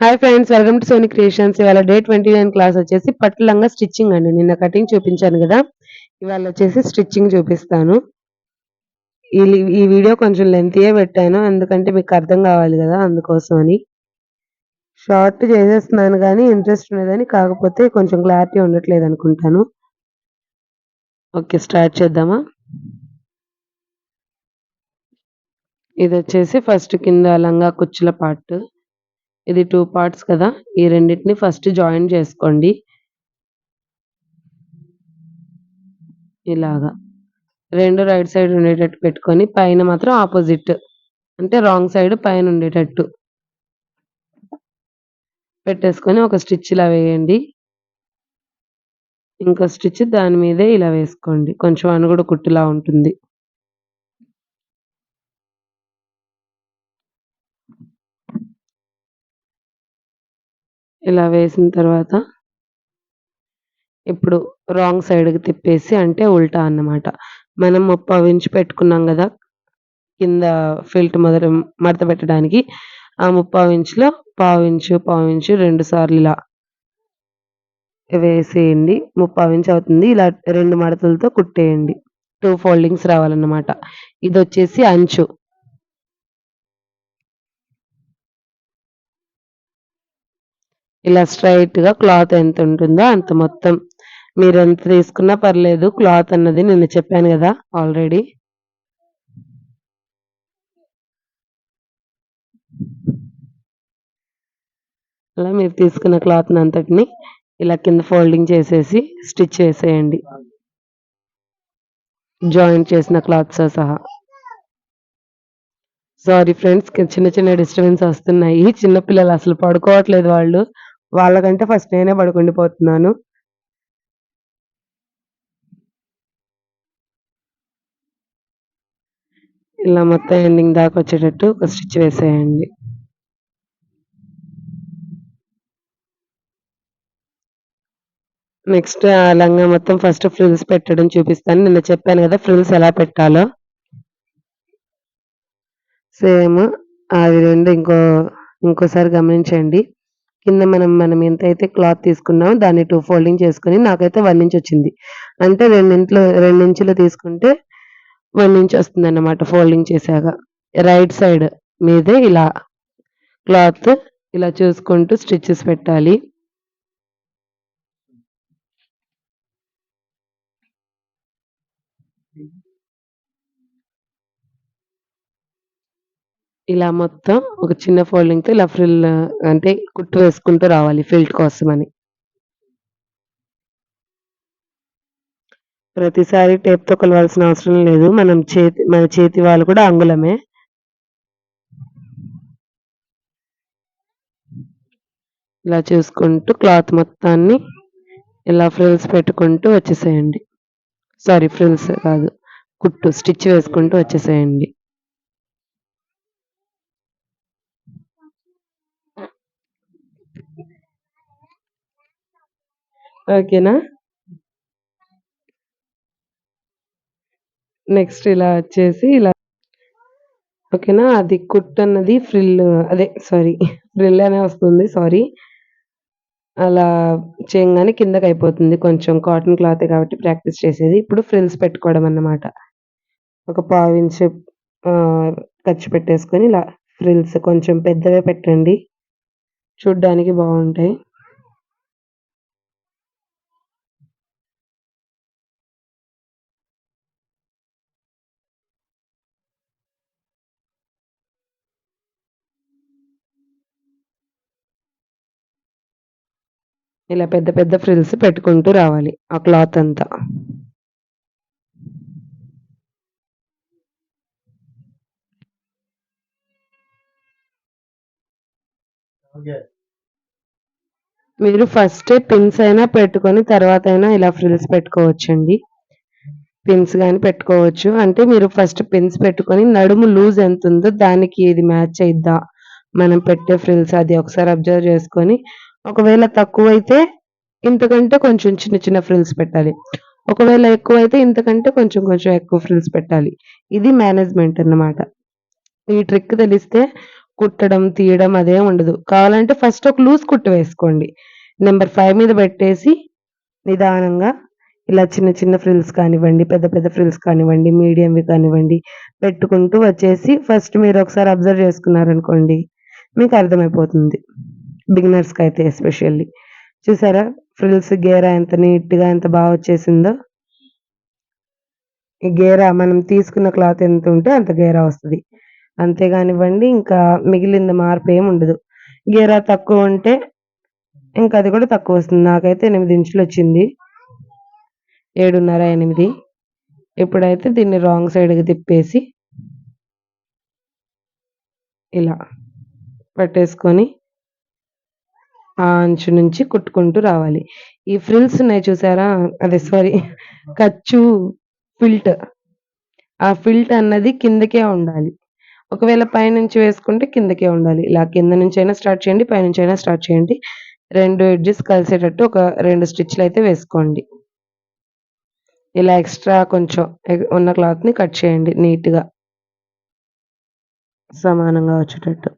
Hi friends welcome to Sony creations ఇవాళ day twenty nine class వచ్చేసి పట్టు లంగా స్టిచ్చింగ్ అండి. నిన్న కటింగ్ చూపించాను కదా. ఇవాళ వచ్చేసి స్టిచ్చింగ్ చూపిస్తాను. ఈ ఈ వీడియో కొంచెం లెంతీయే పెట్టాను. ఎందుకంటే మీకు అర్థం కావాలి కదా అందుకోసం అని షార్ట్ చేసేస్తున్నాను కానీ ఇంట్రెస్ట్ ఉన్నదని కాకపోతే కొంచెం క్లారిటీ ఉండట్లేదు అనుకుంటాను. ఓకే స్టార్ట్ చేద్దామా? ఇది వచ్చేసి ఫస్ట్ కింద లంగా కుచ్చుల పార్ట్ ఇది టూ పార్ట్స్ కదా. ఈ రెండింటిని ఫస్ట్ జాయిన్ చేసుకోండి. ఇలాగా. రెండు రైట్ సైడ్ ఉండేటట్టు పెట్టుకొని పైన మాత్రం ఆపోజిట్ అంటే రాంగ్ సైడ్ పైన ఉండేటట్టు. పెట్టేసుకొని ఒక స్టిచ్ ఇలా వేయండి. ఇంకో స్టిచ్ దాని మీదే ఇలా వేసుకోండి. కొంచెం అనుగుడు కుట్టులా ఉంటుంది. ఇలా వేసిన తర్వాత ఇప్పుడు రాంగ్ సైడ్కి తిప్పేసి అంటే ఉల్టా అన్నమాట. మనం ముప్పా ఇంచు పెట్టుకున్నాం కదా కింద ఫిల్ట్ మొదట మడత పెట్టడానికి ఆ ముప్పావు ఇంచులో పావు ఇంచు పావు ఇంచు రెండు సార్లు ఇలా వేసేయండి. ముప్పావు ఇంచు అవుతుంది. ఇలా రెండు మడతలతో కుట్టేయండి. టూ ఫోల్డింగ్స్ రావాలన్నమాట. ఇది వచ్చేసి అంచు. ఇలా స్ట్రైట్‌గా క్లాత్ ఎంత ఉంటుందో అంత మొత్తం మీరు ఎంత తీసుకున్నా పర్లేదు క్లాత్ అన్నది నిన్న చెప్పాను కదా ఆల్రెడీ. అలా మీరు తీసుకున్న క్లాత్‌ని అంతటిని ఇలా కింద ఫోల్డింగ్ చేసేసి స్టిచ్ చేసేయండి. జాయింట్ చేసిన క్లాత్‌తో సహా. సారీ ఫ్రెండ్స్ చిన్న చిన్న డిస్టర్బెన్స్ వస్తున్నాయి. చిన్నపిల్లలు అసలు పడుకోవట్లేదు వాళ్ళు. వాళ్ళకంటే ఫస్ట్ నేనే పడుకుండిపోతున్నాను. ఇలా మొత్తం ఎండింగ్ దాకా వచ్చేటట్టు ఒక స్టిచ్ వేసేయండి. నెక్స్ట్ ఆ లంగా మొత్తం ఫస్ట్ ఫ్రిల్స్ పెట్టడం చూపిస్తాను. నిన్న చెప్పాను కదా ఫ్రిల్స్ ఎలా పెట్టాలో. సేమ్ అది రెండు ఇంకో ఇంకోసారి గమనించండి. కింద మనం మనం ఎంతైతే క్లాత్ తీసుకున్నామో దాన్ని టూ ఫోల్డింగ్ చేసుకుని నాకైతే వన్ ఇంచ్ వచ్చింది. అంటే రెండింట్లో రెండించులు తీసుకుంటే వన్ ఇంచ్ వస్తుంది అన్నమాట ఫోల్డింగ్ చేశాక. రైట్ సైడ్ మీదే ఇలా క్లాత్ ఇలా చూసుకుంటూ స్టిచ్చెస్ పెట్టాలి. ఇలా మొత్తం ఒక చిన్న ఫోల్డింగ్‌తో ఇలా ఫ్రిల్ అంటే కుట్టు వేసుకుంటూ రావాలి ఫిల్ట్ కోసమని. ప్రతిసారి టేప్‌తో కొలవాల్సిన అవసరం లేదు. మనం చేతి మన చేతి వాళ్ళు కూడా అంగుళమే. ఇలా చూసుకుంటూ క్లాత్ మొత్తాన్ని ఇలా ఫ్రిల్స్ పెట్టుకుంటూ వచ్చేసేయండి. సారీ ఫ్రిల్స్ కాదు. కుట్టు స్టిచ్ వేసుకుంటూ వచ్చేసేయండి. ఓకేనా? నెక్స్ట్ ఇలా వచ్చేసి ఇలా ఓకేనా? అది కుట్ అన్నది ఫ్రిల్ అదే సారీ ఫ్రిల్ అనే వస్తుంది. సారీ. అలా చేయగానే కిందకి అయిపోతుంది కొంచెం కాటన్ క్లాతే కాబట్టి ప్రాక్టీస్ చేసేది. ఇప్పుడు ఫ్రిల్స్ పెట్టుకోవడం అన్నమాట. ఒక పావించు ఖర్చు పెట్టేసుకొని ఇలా ఫ్రిల్స్ కొంచెం పెద్దవే పెట్టండి. చూడ్డానికి బాగుంటాయి ఇలా పెద్ద పెద్ద ఫ్రిల్స్ పెట్టుకుంటూ రావాలి. ఆ క్లాత్ అంతా. మీరు ఫస్ట్ పిన్స్ అయినా పెట్టుకొని తర్వాత అయినా ఇలా ఫ్రిల్స్ పెట్టుకోవచ్చండి. పిన్స్ కానీ పెట్టుకోవచ్చు. అంటే మీరు ఫస్ట్ పిన్స్ పెట్టుకొని నడుము లూజ్ ఎంత ఉందో దానికి ఇది మ్యాచ్ అయిద్దా? మనం పెట్టే ఫ్రిల్స్ అది ఒకసారి అబ్జర్వ్ చేసుకొని ఒకవేళ తక్కువైతే ఇంతకంటే కొంచెం చిన్న చిన్న ఫ్రిల్స్ పెట్టాలి. ఒకవేళ ఎక్కువైతే ఇంతకంటే కొంచెం కొంచెం ఎక్కువ ఫ్రిల్స్ పెట్టాలి. ఇది మేనేజ్‌మెంట్ అన్నమాట. ఈ ట్రిక్ తెలిస్తే కుట్టడం, తీయడం అదేం ఉండదు. కావాలంటే ఫస్ట్ ఒక లూజ్ కుట్టు వేసుకోండి. నెంబర్ ఫైవ్ మీద పెట్టేసి నిదానంగా ఇలా చిన్న చిన్న ఫ్రిల్స్ కానివ్వండి, పెద్ద పెద్ద ఫ్రిల్స్ కానివ్వండి, మీడియంవి కానివ్వండి పెట్టుకుంటూ వచ్చేసి ఫస్ట్ మీరు ఒకసారి అబ్జర్వ్ చేసుకున్నారనుకోండి మీకు అర్థమైపోతుంది. బిగినర్స్‌కైతే ఎస్పెషల్లీ. చూసారా? ఫ్రిల్స్ గేరా ఎంత నీట్‌గా ఎంత బాగా వచ్చేసిందో. ఈ గేరా మనం తీసుకున్న క్లాత్ ఎంత ఉంటే అంత గేరా వస్తుంది అంతేగానివ్వండి ఇంకా మిగిలింది మార్పేముండదు. గేరా తక్కువ ఉంటే ఇంకా అది కూడా తక్కువ వస్తుంది నాకైతే 8 ఇంచులొచ్చింది. 7:30, 8 ఇప్పుడైతే దీన్ని రాంగ్ సైడ్‌కి తిప్పేసి ఇలా పట్టేసుకొని ఆ అంచు నుంచి కుట్టుకుంటూ రావాలి. ఈ ఫ్రిల్స్ ఉన్నాయి చూసారా? అదే సారీ ఖర్చు ఫిల్ట్. ఆ ఫిల్ట్ అన్నది కిందకే ఉండాలి. ఒకవేళ పైనుంచి వేసుకుంటే కిందకే ఉండాలి. ఇలా కింద నుంచి అయినా స్టార్ట్ చేయండి. పైనుంచి అయినా స్టార్ట్ చేయండి. రెండు ఎడ్జెస్ కలిసేటట్టు ఒక రెండు స్టిచ్లు అయితే వేసుకోండి. ఇలా ఎక్స్‌ట్రా కొంచెం ఉన్న క్లాత్‌ని కట్ చేయండి నీట్‌గా. సమానంగా వచ్చేటట్టు.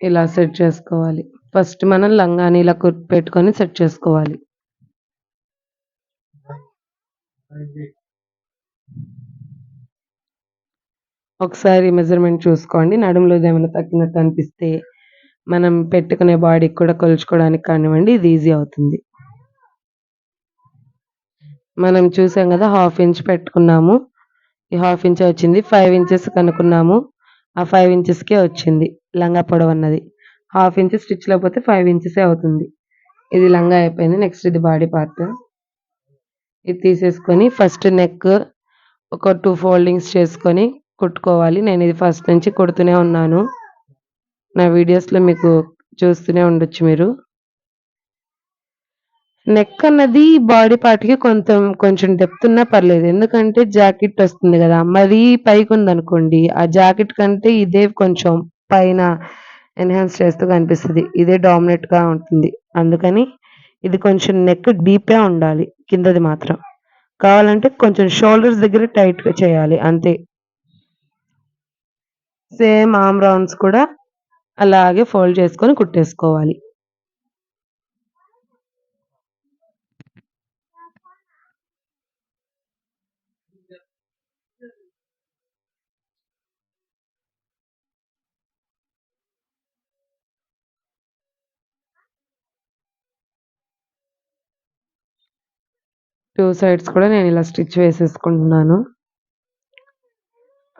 ఇలా సెట్ చేసుకోవాలి. ఫస్ట్ మనం లంగాని ఇలా కుట్టు పెట్టుకొని సెట్ చేసుకోవాలి. ఒకసారి మెజర్‌మెంట్ చూసుకోండి. నడుములో ఏమైనా తగ్గినట్టు అనిపిస్తే మనం పెట్టుకునే బాడీకి కూడా కొలుచుకోవడానికి కానివ్వండి ఇది ఈజీ అవుతుంది. మనం చూసాం కదా హాఫ్ ఇంచ్ పెట్టుకున్నాము. ఈ హాఫ్ ఇంచే వచ్చింది. ఫైవ్ ఇంచెస్ కనుక్కున్నాము. ఆ ఫైవ్ ఇంచెస్‌కే వచ్చింది లంగా పొడవన్నది. హాఫ్ ఇంచ్ స్టిచ్‌లోకి 5 ఇంచెసే అవుతుంది. ఇది లంగా అయిపోయింది. నెక్స్ట్ ఇది బాడీ పార్ట్. ఇది తీసేసుకొని ఫస్ట్ నెక్ ఒక టూ ఫోల్డింగ్స్ చేసుకొని కుట్టుకోవాలి. నేను ఇది ఫస్ట్ నుంచి కుడుతూనే ఉన్నాను. నా వీడియోస్‌లో మీకు చూస్తూనే ఉండొచ్చు మీరు. నెక్ అన్నది బాడీ పార్ట్‌కి కొంచెం కొంచెం డెప్త్ ఉన్నా పర్లేదు. ఎందుకంటే జాకెట్ వస్తుంది కదా మరీ పైకుందనుకోండి ఆ జాకెట్ కంటే ఇదే కొంచెం పైన ఎన్హాన్స్ చేస్తూ కనిపిస్తుంది ఇదే డామినెట్గా ఉంటుంది. అందుకని ఇది కొంచెం నెక్ డీపే ఉండాలి. కిందది మాత్రం. కావాలంటే కొంచెం షోల్డర్స్ దగ్గర టైట్‌గా చేయాలి అంతే. సేమ్ ఆమ్ రౌండ్స్ కూడా అలాగే ఫోల్డ్ చేసుకొని కుట్టేసుకోవాలి. టూ సైడ్స్ కూడా నేను ఇలా స్టిచ్ వేసేసుకుంటున్నాను.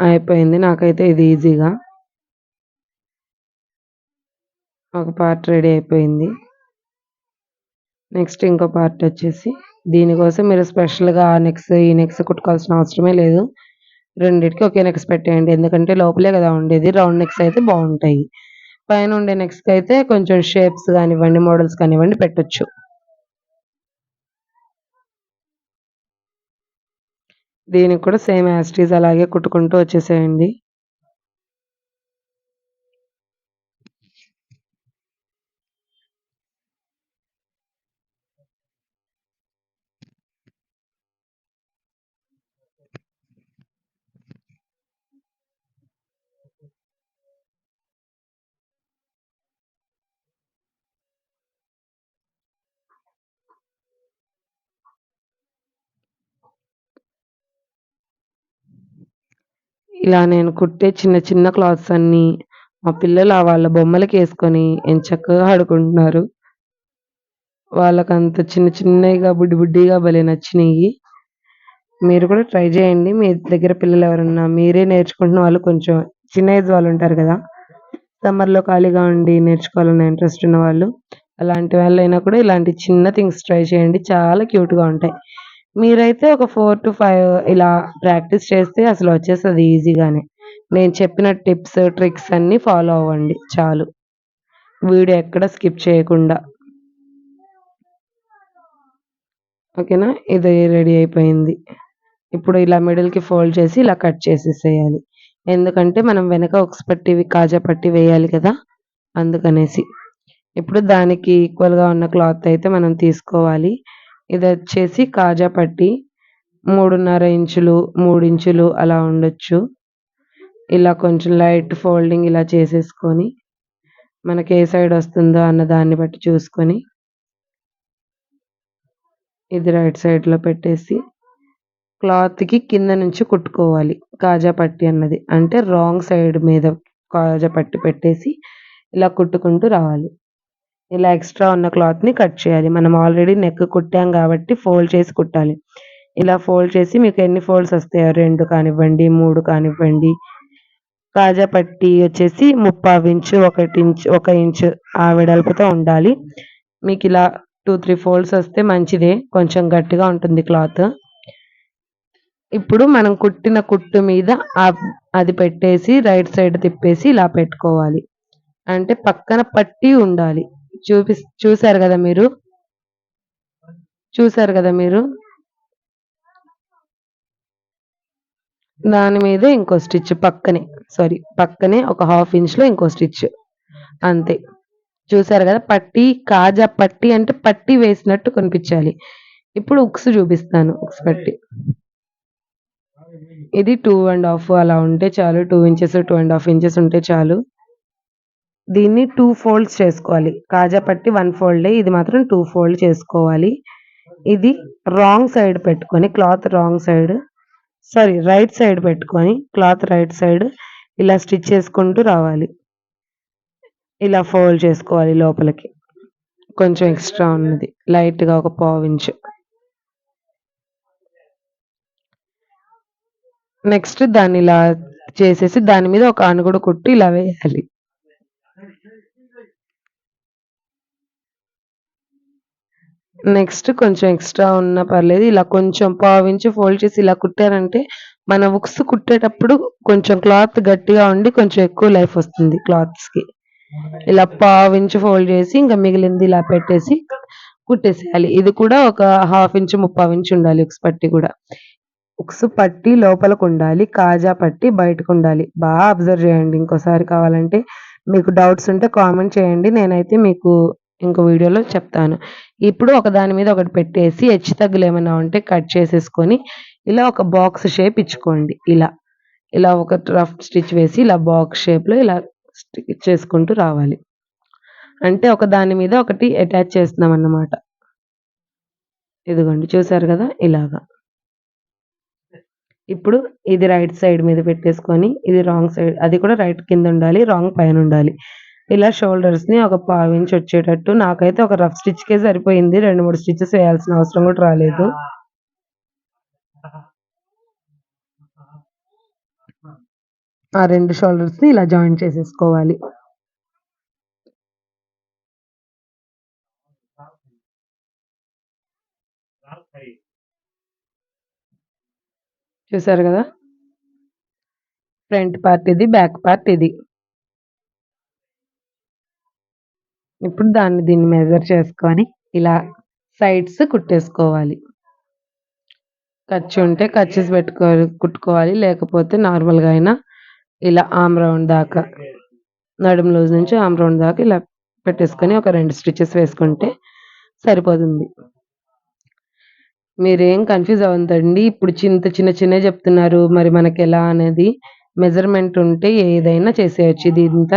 అయిపోయింది. నాకైతే ఇది ఈజీగా. ఒక పార్ట్ రెడీ అయిపోయింది. నెక్స్ట్ ఇంకో పార్ట్ వచ్చేసి దీనికోసం మీరు స్పెషల్‌గా ఆ నెక్స్, ఈ నెక్స్ కుట్టుకోవాల్సిన అవసరమే లేదు. రెండిటికి ఒకే నెక్స్ పెట్టేయండి. ఎందుకంటే లోపలే కదా ఉండేది. రౌండ్ నెక్స్ అయితే బాగుంటాయి పైన ఉండే నెక్స్‌కైతే కొంచెం షేప్స్ కానివ్వండి మోడల్స్ కానివ్వండి పెట్టొచ్చు. దీనికి కూడా సేమ్ యాజ్ ఇట్ ఈజ్ అలాగే కుట్టుకుంటూ వచ్చేసేయండి. ఇలా నేను కుట్టే చిన్న చిన్న క్లాత్స్ అన్నీ మా పిల్లలు ఆ వాళ్ళ బొమ్మలకేసుకొని ఎంచక్కగా ఆడుకుంటున్నారు. వాళ్ళకంత చిన్న చిన్నగా బుడ్డి బుడ్డిగా భలే నచ్చినాయి మీరు కూడా ట్రై చేయండి మీ దగ్గర పిల్లలు ఎవరన్నా మీరే నేర్చుకుంటున్న వాళ్ళు కొంచెం చిన్న ఏజ్ వాళ్ళుంటారు కదా సమ్మర్‌లో ఖాళీగా ఉండి నేర్చుకోవాలన్న ఇంట్రెస్ట్ ఉన్న వాళ్ళు అలాంటి వాళ్ళైనా కూడా ఇలాంటి చిన్న థింగ్స్ ట్రై చేయండి. చాలా క్యూట్‌గా ఉంటాయి. మీరైతే ఒక 4-5 ఇలా ప్రాక్టీస్ చేస్తే అసలు వచ్చేస్తుంది ఈజీగానే. నేను చెప్పిన టిప్స్, ట్రిక్స్ అన్నీ ఫాలో అవ్వండి చాలు. వీడియో ఎక్కడ స్కిప్ చేయకుండా. ఓకేనా? ఇది రెడీ అయిపోయింది. ఇప్పుడు ఇలా మిడిల్‌కి ఫోల్డ్ చేసి ఇలా కట్ చేసేసేయాలి. ఎందుకంటే మనం వెనక ఉక్స్ పట్టి, కాజా పట్టి వేయాలి కదా! అందుకనేసి. ఇప్పుడు దానికి ఈక్వల్‌గా ఉన్న క్లాత్ అయితే మనం తీసుకోవాలి. ఇది వచ్చేసి కాజా పట్టి 3.5 ఇంచులు, మూడు ఇంచులు అలా ఉండొచ్చు. ఇలా కొంచెం లైట్ ఫోల్డింగ్ ఇలా చేసేసుకొని, మనకి ఏ సైడ్ వస్తుందో అన్న దాన్ని బట్టి చూసుకొని ఇది రైట్ సైడ్‌లో పెట్టేసి క్లాత్‌కి కింద నుంచి కుట్టుకోవాలి. కాజా పట్టి అన్నది. అంటే రాంగ్ సైడ్ మీద కాజా పట్టి పెట్టేసి ఇలా కుట్టుకుంటూ రావాలి. ఇలా ఎక్స్‌ట్రా ఉన్న క్లాత్‌ని కట్ చేయాలి. మనం ఆల్రెడీ నెక్ కుట్టాం కాబట్టి ఫోల్డ్ చేసి కుట్టాలి. ఇలా ఫోల్డ్ చేసి మీకు ఎన్ని ఫోల్డ్స్ వస్తాయో రెండు కానివ్వండి, మూడు కానివ్వండి. కాజా పట్టి వచ్చేసి 3/4 ఇంచు, ఒకటి ఇంచు ఒక ఇంచు ఆ వెడల్పుతో ఉండాలి. మీకిలా 2, 3 ఫోల్డ్స్ వస్తే మంచిదే. కొంచెం గట్టిగా ఉంటుంది క్లాత్. ఇప్పుడు మనం కుట్టిన కుట్టు మీద అది పెట్టేసి రైట్ సైడ్ తిప్పేసి ఇలా పెట్టుకోవాలి. అంటే పక్కన పట్టి ఉండాలి. చూపి చూశారు కదా మీరు? చూశారు కదా మీరు? దాని మీద ఇంకో స్టిచ్ పక్కనే. సారీ పక్కనే ఒక హాఫ్ ఇంచ్‌లో ఇంకో స్టిచ్. అంతే. చూసారు కదా పట్టి కాజా పట్టి అంటే పట్టి వేసినట్టు కనిపించాలి. ఇప్పుడు ఉక్స్ చూపిస్తాను. ఉక్స్ పట్టి. ఇది టూ అండ్ హాఫ్ అలా ఉంటే చాలు. Two inches, two and half inches ఉంటే చాలు. దీన్ని టూ ఫోల్డ్స్ చేసుకోవాలి. కాజా పట్టి వన్ ఫోల్డే. ఇది మాత్రం టూ ఫోల్డ్ చేసుకోవాలి. ఇది రాంగ్ సైడ్ పెట్టుకొని cloth wrong side sorry right side పెట్టుకొని క్లాత్ రైట్ సైడ్ ఇలా స్టిచ్ చేసుకుంటూ రావాలి. ఇలా ఫోల్డ్ చేసుకోవాలి లోపలికి. కొంచెం ఎక్స్‌ట్రా ఉన్నది. లైట్‌గా ఒక పావించు. నెక్స్ట్ దాన్ని ఇలా చేసేసి దాని మీద ఒక ఆనుగుడు కుట్టి ఇలా వేయాలి. నెక్స్ట్ కొంచెం ఎక్స్‌ట్రా ఉన్నా పర్లేదు. ఇలా కొంచెం పావించి ఫోల్డ్ చేసి ఇలా కుట్టారంటే మన ఉక్స్ కుట్టేటప్పుడు కొంచెం క్లాత్ గట్టిగా ఉండి కొంచెం ఎక్కువ లైఫ్ వస్తుంది క్లాత్స్‌కి. ఇలా పావించి ఫోల్డ్ చేసి ఇంకా మిగిలింది ఇలా పెట్టేసి కుట్టేసేయాలి. ఇది కూడా ఒక హాఫ్ ఇంచు, 3/4 ఉండాలి ఉక్స్ పట్టి కూడా ఉక్స్ పట్టి లోపలకుండాలి. కాజా పట్టి బయటకు ఉండాలి బాగా అబ్జర్వ్ చేయండి. ఇంకోసారి కావాలంటే మీకు డౌట్స్ ఉంటే కామెంట్ చేయండి. నేనైతే మీకు ఇంకో వీడియోలో చెప్తాను. ఇప్పుడు ఒకదాని మీద ఒకటి పెట్టేసి హెచ్చు తగ్గులు ఏమైనా ఉంటే కట్ చేసేసుకొని ఇలా ఒక బాక్స్ షేప్ ఇచ్చుకోండి. ఇలా. ఇలా ఒక రఫ్ స్టిచ్ వేసి ఇలా బాక్స్ షేప్‌లో ఇలా స్టిచ్ చేసుకుంటూ రావాలి. అంటే ఒక దాని మీద ఒకటి అటాచ్ చేస్తున్నాం అన్నమాట ఇదిగోండి చూసారు కదా ఇలాగా. ఇప్పుడు ఇది రైట్ సైడ్ మీద పెట్టేసుకొని ఇది రాంగ్ సైడ్ అది కూడా రైట్ కింద ఉండాలి. రాంగ్ పైన ఉండాలి. ఇలా షోల్డర్స్‌ని ఒక పావించు వచ్చేటట్టు నాకైతే ఒక రఫ్ స్టిచ్‌కే సరిపోయింది. 2, 3 స్టిచెస్ వేయాల్సిన అవసరం కూడా రాలేదు. ఆ రెండు షోల్డర్స్‌ని ఇలా జాయిన్ చేసేసుకోవాలి. చూసారు కదా ఫ్రంట్ పార్ట్ ఇది. బ్యాక్ పార్ట్ ఇది. ఇప్పుడు దాన్ని దీన్ని మెజర్ చేసుకొని ఇలా సైడ్స్ కుట్టేసుకోవాలి. ఖర్చు ఉంటే ఖర్చీస్ పెట్టుకోవాలి కుట్టుకోవాలి. లేకపోతే నార్మల్‌గా అయినా ఇలా ఆమ్ రౌండ్ దాకా నడుము లూజ్ నుంచి ఆమ్ రౌండ్ దాకా ఇలా పెట్టేసుకొని ఒక రెండు స్టిచెస్ వేసుకుంటే సరిపోతుంది. మీరేం కన్‌ఫ్యూజ్ అవ్వద్దండి. ఇప్పుడు చింత చిన్న చిన్న చెప్తున్నారు. మరి మనకి ఎలా అనేది మెజర్‌మెంట్ ఉంటే ఏదైనా చేసేయొచ్చు. ఇది ఇంత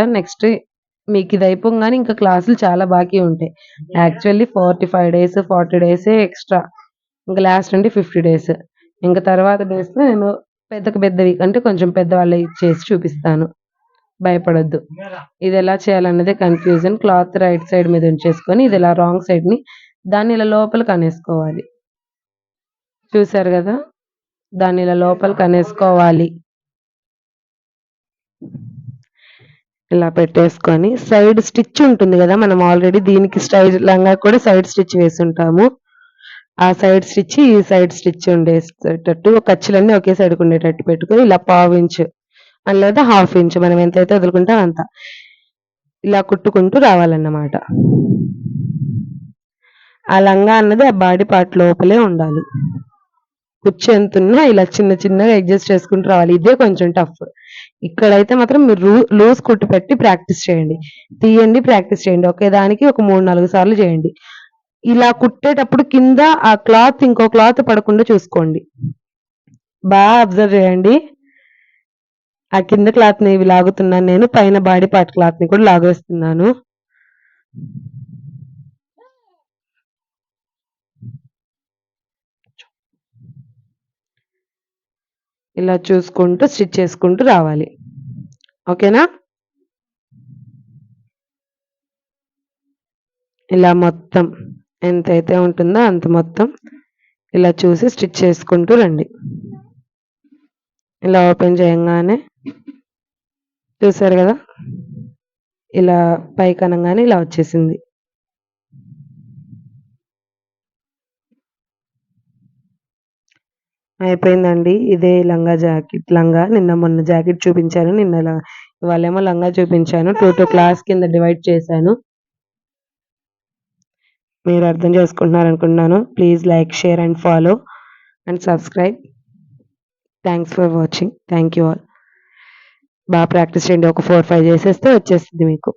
నెక్స్ట్ మీకిది అయిపోంగానే ఇంకా క్లాసులు చాలా బాకీ ఉంటాయి. యాక్చువల్లీ 45 డేస్, 40 డేసే ఎక్స్‌ట్రా. ఇంక లాస్ట్ అంటే 50 డేస్. ఇంక తర్వాత డేస్‌లో నేను పెద్దకి పెద్దవి అంటే కొంచెం పెద్దవాళ్ళవి చేసి చూపిస్తాను. భయపడొద్దు. ఇదెలా చేయాలన్నదే కన్‌ఫ్యూజన్. క్లాత్ రైట్ సైడ్ మీద ఉంచేసుకొని ఇది ఇలా రాంగ్ సైడ్‌ని దాన్ని ఇలా లోపలికి అనేసుకోవాలి. చూసారు గదా! దాన్ని ఇలా లోపలికి అనేసుకోవాలి. ఇలా పెట్టేసుకొని సైడ్ స్టిచ్ ఉంటుంది కదా మనం ఆల్రెడీ దీనికి స్టైల్ లంగా కూడా సైడ్ స్టిచ్ వేసుంటాము. ఆ సైడ్ స్టిచ్, ఈ సైడ్ స్టిచ్ ఉండేటట్టు ఖర్చులన్నీ ఒకే సైడ్ ఉండేటట్టు పెట్టుకొని ఇలా పావు ఇంచు లేదా హాఫ్ ఇంచ్ మనం ఎంతైతే వదులుకుంటాం అంత. ఇలా కుట్టుకుంటూ రావాలన్నమాట. ఆ లంగా అన్నది ఆ బాడీ పార్ట్ లోపలే ఉండాలి. కుచ్చు ఎంతున్నా ఇలా చిన్న చిన్నగా అడ్జస్ట్ చేసుకుంటూ రావాలి. ఇదే కొంచెం టఫ్. ఇక్కడైతే మాత్రం మీరు రూ లూజ్ కుట్టు పెట్టి ప్రాక్టీస్ చేయండి. తీయండి, ప్రాక్టీస్ చేయండి. ఒకే దానికి ఒక 3, 4 సార్లు చేయండి. ఇలా కుట్టేటప్పుడు కింద ఆ క్లాత్ ఇంకో క్లాత్ పడకుండా చూసుకోండి. బాగా అబ్జర్వ్ చేయండి. ఆ కింద క్లాత్‌ని ఇవి లాగుతున్నాను నేను. పైన బాడీ పార్ట్ క్లాత్‌ని కూడా లాగేస్తున్నాను. ఇలా చూసుకుంటూ స్టిచ్ చేసుకుంటూ రావాలి. ఓకేనా? ఇలా మొత్తం ఎంతైతే ఉంటుందో అంత మొత్తం ఇలా చూసి స్టిచ్ చేసుకుంటూ రండి. ఇలా ఓపెన్ చేయంగానే చూసారు కదా ఇలా పైకనంగానే ఇలా వచ్చేసింది. అయిపోయిందండి. ఇదే లంగా జాకెట్ లంగా నిన్న మొన్న జాకెట్ చూపించాను. నిన్న ఇవాళేమో లంగా చూపించాను. 2, 2 క్లాస్ కింద డివైడ్ చేశాను. మీరు అర్థం చేసుకుంటున్నారనుకుంటున్నాను. Please like, share and follow and subscribe. Thanks for watching. Thank you all. బా ప్రాక్టీస్ చేయండి. ఒక 4, 5 చేసేస్తే వచ్చేస్తుంది మీకు.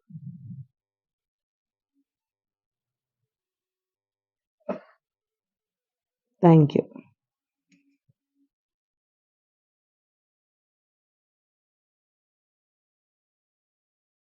Thank you.